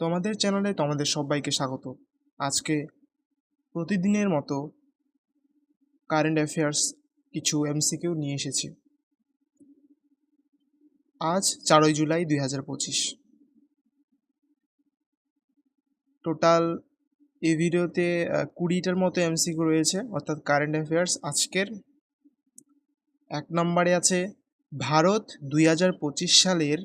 তোমাদের চ্যানেলে তোমাদের সবাইকে স্বাগত। আজকে প্রতিদিনের মতো কারেন্ট অ্যাফেয়ার্স কিছু এমসিকিউ নিয়ে এসেছি। আজ চারই জুলাই দুই হাজার পঁচিশ। টোটাল এই ভিডিওতে কুড়িটার মতো এমসিকিউ রয়েছে, অর্থাৎ কারেন্ট অ্যাফেয়ার্স আজকের। এক নম্বরে আছে ভারত দুই হাজার পঁচিশ সালের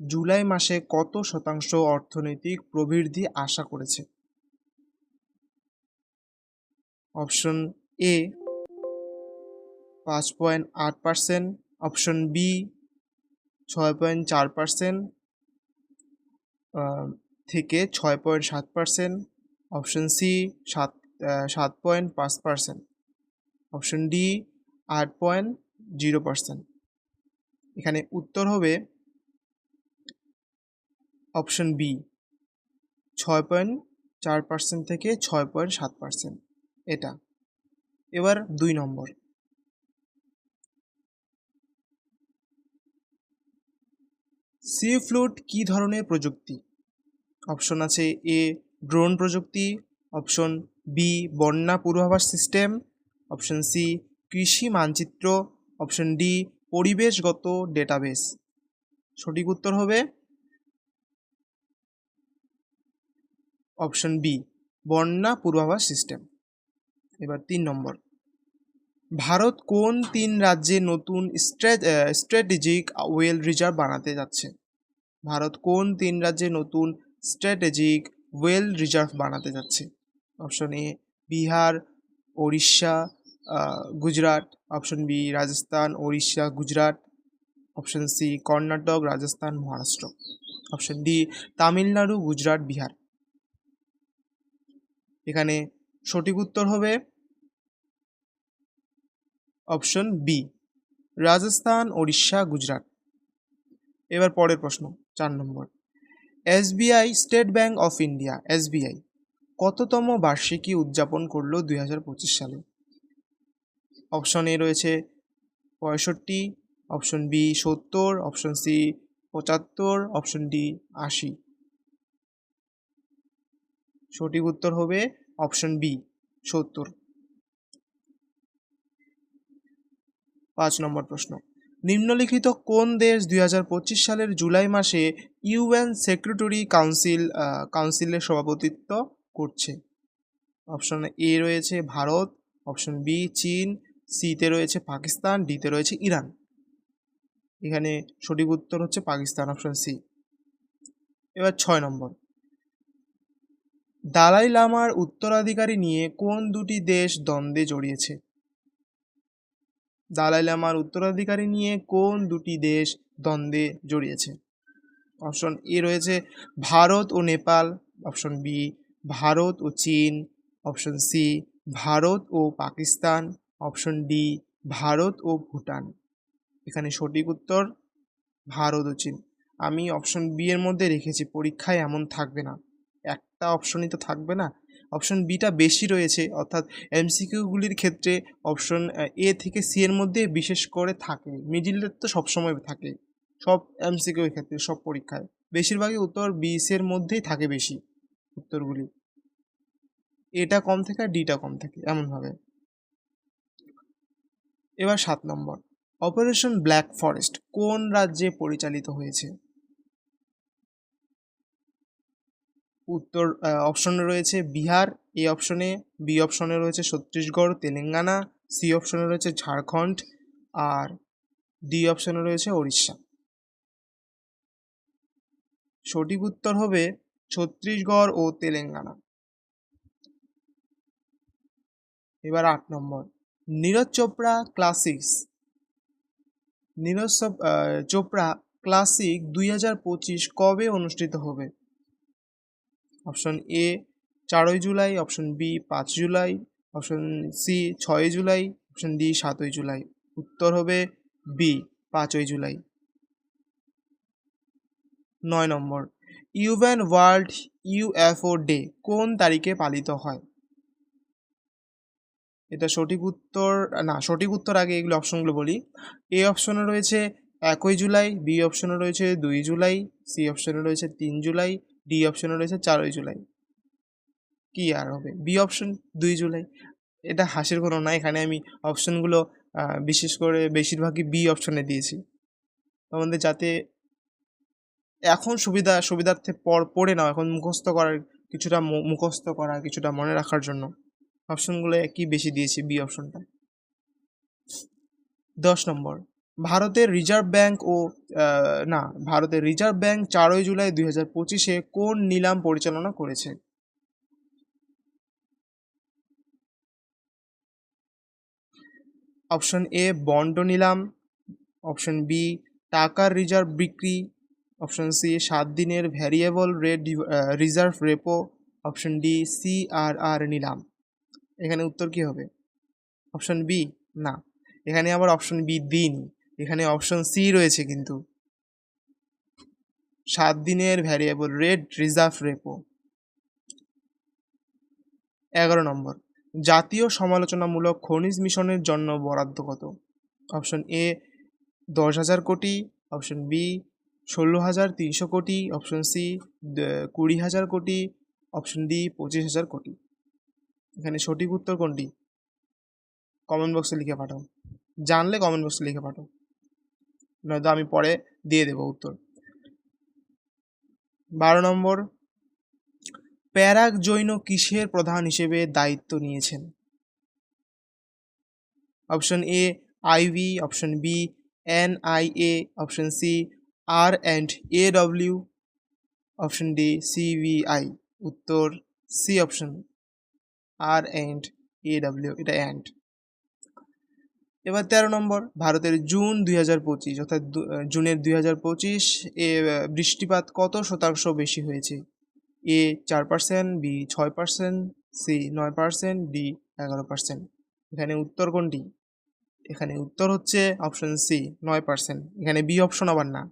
জুলাই মাসে কত শতাংশ অর্থনৈতিক প্রবৃদ্ধি আশা করেছে? অপশন এ, পাঁচ পয়েন্ট আট পার্সেন্ট। অপশন বি, ছয় পয়েন্ট চার পার্সেন্ট। থেকে ছয় পয়েন্ট সাত পার্সেন্ট। অপশন সি, সাত সাত পয়েন্ট পাঁচ পার্সেন্ট। অপশন ডি, আট পয়েন্ট জিরো পার্সেন্ট। এখানে উত্তর হবে অপশন বি, ছয় পয়েন্ট চার পার্সেন্ট থেকে ছয় পয়েন্ট সাত পার্সেন্ট। এটা। এবার দুই নম্বর। সি ফ্লুট কী ধরনের প্রযুক্তি? অপশন আছে এ, ড্রোন প্রযুক্তি। অপশন বি, বন্যা পূর্বাভাস সিস্টেম। অপশন সি, কৃষি মানচিত্র। অপশন ডি, পরিবেশগত ডেটাবেস। সঠিক উত্তর হবে অপশন বি, বন্যা পূর্বাভাস সিস্টেম। এবার তিন নম্বর। ভারত কোন তিন রাজ্যে নতুন স্ট্র্যাটেজিক ওয়েল রিজার্ভ বানাতে যাচ্ছে? ভারত কোন তিন রাজ্যে নতুন স্ট্র্যাটেজিক ওয়েল রিজার্ভ বানাতে যাচ্ছে? Option A, Bihar, Odisha Gujarat. Option B, Rajasthan, Odisha, Gujarat. Option C, Karnataka, Rajasthan, Maharashtra. Option D, Tamil Nadu, Gujarat, Bihar. এখানে সঠিক উত্তর হবে অপশন বি, রাজস্থান, ওড়িশা, গুজরাট। এবার পরের প্রশ্ন, চার নম্বর। SBI, State Bank of India, SBI, কততম বার্ষিকী উদযাপন করল দুই হাজার পঁচিশ সালে? অপশন এ রয়েছে পঁয়ষট্টি, অপশন বি সত্তর, অপশন সি পঁচাত্তর, অপশন ডি আশি। সঠিক উত্তর হবে অপশন বি সত্তর। পাঁচ নম্বর প্রশ্ন, নিম্নলিখিত কোন দেশ দুই হাজার পঁচিশ সালের জুলাই মাসে ইউএন সেক্রেটারি কাউন্সিল কাউন্সিলের সভাপতিত্ব করছে? অপশন এ রয়েছে ভারত অপশন বি চীন সিতে রয়েছে পাকিস্তান ডিতে রয়েছে ইরান। এখানে সঠিক উত্তর হচ্ছে পাকিস্তান অপশন সি এবার ছয় নম্বর দালাই লামার উত্তরাধিকারী নিয়ে কোন দুটি দেশ দ্বন্দ্বে জড়িয়েছে? দালাই লামার উত্তরাধিকারী নিয়ে কোন দুটি দেশ দ্বন্দ্বে জড়িয়েছে? অপশন এ রয়েছে ভারত ও নেপাল, অপশন বি ভারত ও চীন, অপশন সি ভারত ও পাকিস্তান, অপশন ডি ভারত ও ভুটান। এখানে সঠিক উত্তর ভারত ও চীন। আমি অপশন বি এর মধ্যে রেখেছি, পরীক্ষায় এমন থাকবে না। একটা অপশনই তো থাকবে না। অপশন বিটা বেশি রয়েছে, অর্থাৎ এমসিকিউগুলির ক্ষেত্রে অপশন এ থেকে সি এর মধ্যে বিশেষ করে থাকে। মিডিলের তো সবসময় থাকে, সব এমসিকিউ এর ক্ষেত্রে, সব পরীক্ষায়। বেশিরভাগই উত্তর বিশ এর মধ্যেই থাকে বেশি উত্তরগুলি। এটা কম থাকে আর ডিটা কম থাকে, এমনভাবে। এবার সাত নম্বর। অপারেশন ব্ল্যাক ফরেস্ট কোন রাজ্যে পরিচালিত হয়েছে? উত্তর অপশনে রয়েছে বিহার, এ অপশনে বি অপশনে রয়েছে ছত্তিশগড়, তেলেঙ্গানা, সি অপশনে রয়েছে ঝাড়খণ্ড, আর ডি অপশনে রয়েছে ওড়িশা। সঠিক উত্তর হবে ছত্তিশগড় ও তেলেঙ্গানা। এবার আট নম্বর, নীরজ চোপড়া ক্লাসিক্স নীরজ চোপ- চোপড়া ক্লাসিক দুই হাজার পঁচিশ কবে অনুষ্ঠিত হবে? অপশন এ চারই জুলাই, অপশন বি পাঁচ জুলাই, অপশন সি ছয়ই জুলাই, অপশন ডি সাতই জুলাই। উত্তর হবে বি পাঁচই জুলাই। নয় নম্বর। ইউভ্যান ওয়ার্ল্ড ইউএফও ডে কোন তারিখে পালিত হয়? এটা সঠিক উত্তর, না, সঠিক উত্তর আগে এগুলো অপশনগুলো বলি। এ অপশনে রয়েছে একই জুলাই, বি অপশনে রয়েছে দুই জুলাই, সি অপশনে রয়েছে তিন জুলাই ডি অপশনে রয়েছে চারই জুলাই। কি আর হবে? বি অপশন দুই জুলাই। এটা হাসির কোনো না, এখানে আমি অপশনগুলো বিশেষ করে বেশিরভাগই বি অপশনে দিয়েছি। তোমাদের যাতে এখন সুবিধা, সুবিধার্থে পর, পড়ে নাও, এখন মুখস্থ করার কিছুটা মুখস্থ করা, কিছুটা মনে রাখার জন্য অপশনগুলো একই বেশি দিয়েছি বি অপশনটা দশ নম্বর। ভারতের রিজার্ভ ব্যাংক ও না, ভারতের রিজার্ভ ব্যাংক চারই জুলাই দুই হাজার পঁচিশে কোন নিলাম পরিচালনা করেছে? অপশন এ, বন্ড নিলাম, অপশন বি, টাকার রিজার্ভ বিক্রি, অপশন সি, সাত দিনের variable rate reserve repo, option D, C R R নিলাম। এখানে উত্তর কি হবে? অপশন বি, না। এখানে আবার অপশন বি দিন এখানে অপশন সি রয়েছে কিন্তু। সাত দিনের ভ্যারিয়েবল রেট রিজার্ভ রেপো এগারো নম্বর, জাতীয় সমালোচনামূলক খনিজ মিশনের জন্য বরাদ্দ কত? অপশন এ দশ হাজার কোটি অপশন বি ষোলো হাজার তিনশো কোটি অপশন সি কুড়ি হাজার কোটি অপশন ডি পঁচিশ হাজার কোটি। এখানে সঠিক উত্তর কোনটি? কমেন্ট বক্সে লিখে পাঠাও। জানলে কমেন্ট বক্সে লিখে পাঠাও। নয়তো আমি পরে দিয়ে দেবো উত্তর। বারো নম্বর প্যারাক জৈন কিসের প্রধান হিসেবে দায়িত্ব নিয়েছেন? Option A, IV, option B N I A option C, R and A W option D, CVI. উত্তর C option, R and A W এটা অ্যান্ড। এবার তেরো নম্বর, ভারতের জুন দুই হাজার পঁচিশ, অর্থাৎ জুনের দুই হাজার পঁচিশ, এ বৃষ্টিপাত কত শতাংশ বেশি হয়েছে? এ, চার পার্সেন্ট, বি, ছয় পার্সেন্ট, সি, নয় পার্সেন্ট, ডি, এগারো পার্সেন্ট। এখানে উত্তর কোনটি? এখানে উত্তর হচ্ছে অপশন সি, নয় পার্সেন্ট। এখানে বি অপশন আবার না।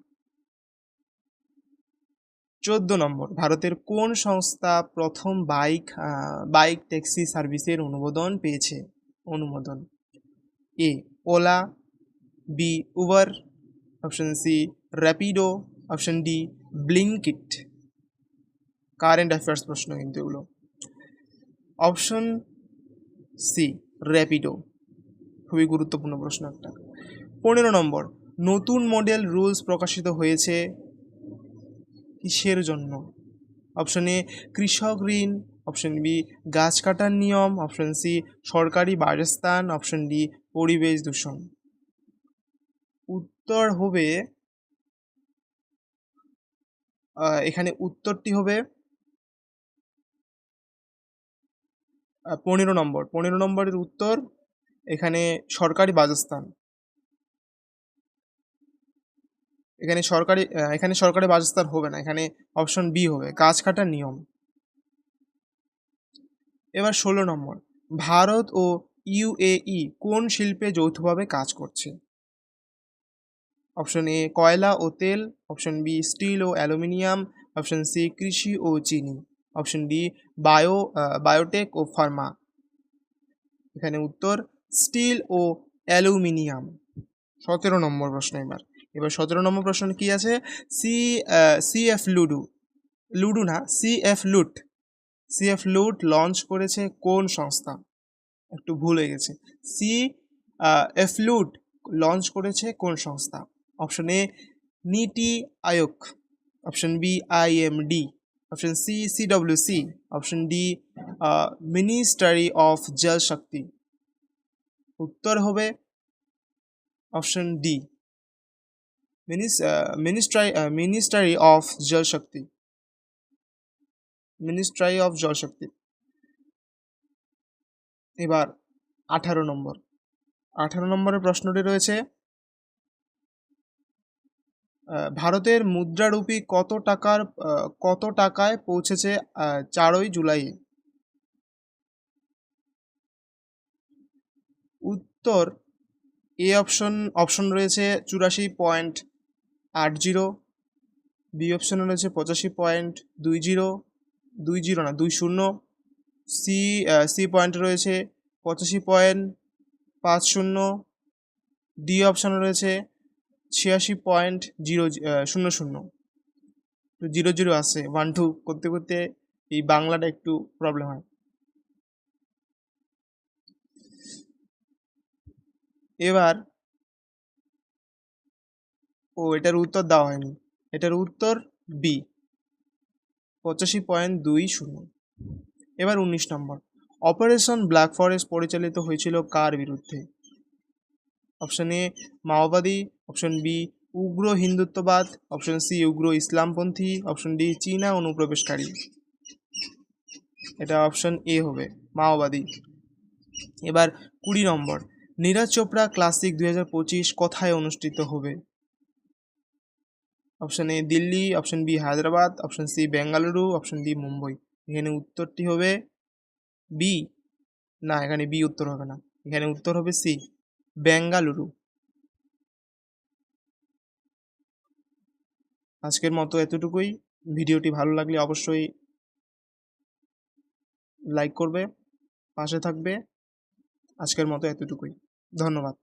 চোদ্দ নম্বর, ভারতের কোন সংস্থা প্রথম বাইক বাইক ট্যাক্সি সার্ভিসের অনুমোদন পেয়েছে? অনুমোদন। A Ola B Uber option C Rapido option D Blinkit current affairs প্রশ্ন কিন্তু এগুলো। অপশন সি র্যাপিডো খুবই গুরুত্বপূর্ণ প্রশ্ন একটা। পনেরো নম্বর। নতুন মডেল রুলস প্রকাশিত হয়েছে কিসের জন্য? অপশন কৃষক ঋণ অপশন বি গাছ কাটার নিয়ম। অপশন সি সরকারি বাসস্থান। অপশন ডি পরিবেশ দূষণ। উত্তর হবে এখানে উত্তরটি হবে পনেরো নম্বর। পনেরো নম্বরের উত্তর, এখানে সরকারি বাসস্থান। এখানে সরকারি এখানে সরকারি বাসস্থান হবে না। এখানে অপশন বি হবে, গাছ কাটার নিয়ম। এবার ষোলো নম্বর। ভারত ও ইউএই কোন শিল্পে যৌথভাবে কাজ করছে? অপশন এ, কয়লা ও তেল। অপশন বি, স্টিল ও অ্যালুমিনিয়াম। অপশন সি, কৃষি ও চিনি। অপশন ডি, বায়ো বায়োটেক ও ফার্মা। এখানে উত্তর, স্টিল ও অ্যালুমিনিয়াম। সতেরো নম্বর প্রশ্ন এবার। এবার সতেরো নম্বর প্রশ্ন কি আছে? C C F ludo. Ludo না, C F loot. C F loot launch করেছে কোন সংস্থা? একটু ভুল হয়ে গেছে। সি এফ লুট লঞ্চ করেছে কোন সংস্থা? Option A NITI Aayog option B I M D option C C W C option D ministry of Jal Shakti উত্তর হবে option D ministry ministry of Jal Shakti ministry of Jal শক্তি এবার আঠারো নম্বর। আঠারো নম্বরের প্রশ্নটি রয়েছে ভারতের মুদ্রারূপী কত টাকার কত টাকায় পৌঁছেছে চারই জুলাই? উত্তর, এ অপশন অপশন রয়েছে চুরাশি পয়েন্ট আট জিরো, বি অপশনে রয়েছে পঁচাশি পয়েন্ট দুই জিরো দুই জিরো না, দুই শূন্য সি সি পয়েন্ট রয়েছে পঁচাশি পয়েন্ট পাঁচ শূন্য ডি অপশনে রয়েছে ছিয়াশি পয়েন্ট জিরো শূন্য শূন্য। তো জিরো জিরো আসে ওয়ান টু করতে করতে এই বাংলাটা একটু প্রবলেম হয়। এবার, ও এটার উত্তর দেওয়া হয়নি, এটার উত্তর বি পঁচাশি পয়েন্ট দুই শূন্য। এবার উনিশ নম্বর। অপারেশন ব্ল্যাক ফরেস্ট পরিচালিত হয়েছিল কার বিরুদ্ধে? অপশন এ, মাওবাদী, অপশন বি, উগ্র হিন্দুত্ববাদ, অপশন সি, উগ্র ইসলামপন্থী, অপশন ডি, চীনা অনুপ্রবেশকারী। এটা অপশন এ হবে, মাওবাদী। এবার কুড়ি নম্বর। নীরজ চোপড়া ক্লাসিক দুই হাজার পঁচিশ কোথায় অনুষ্ঠিত হবে? Option A Delhi option B Hyderabad option C Bengaluru option D Mumbai এখানে উত্তরটি হবে বি না, এখানে বি উত্তর হবে না। এখানে উত্তর হবে সি বেঙ্গালুরু আজকের মতো এতটুকুই। ভিডিওটি ভালো লাগলে অবশ্যই লাইক করবে, পাশে থাকবে। আজকের মতো এতটুকুই। ধন্যবাদ।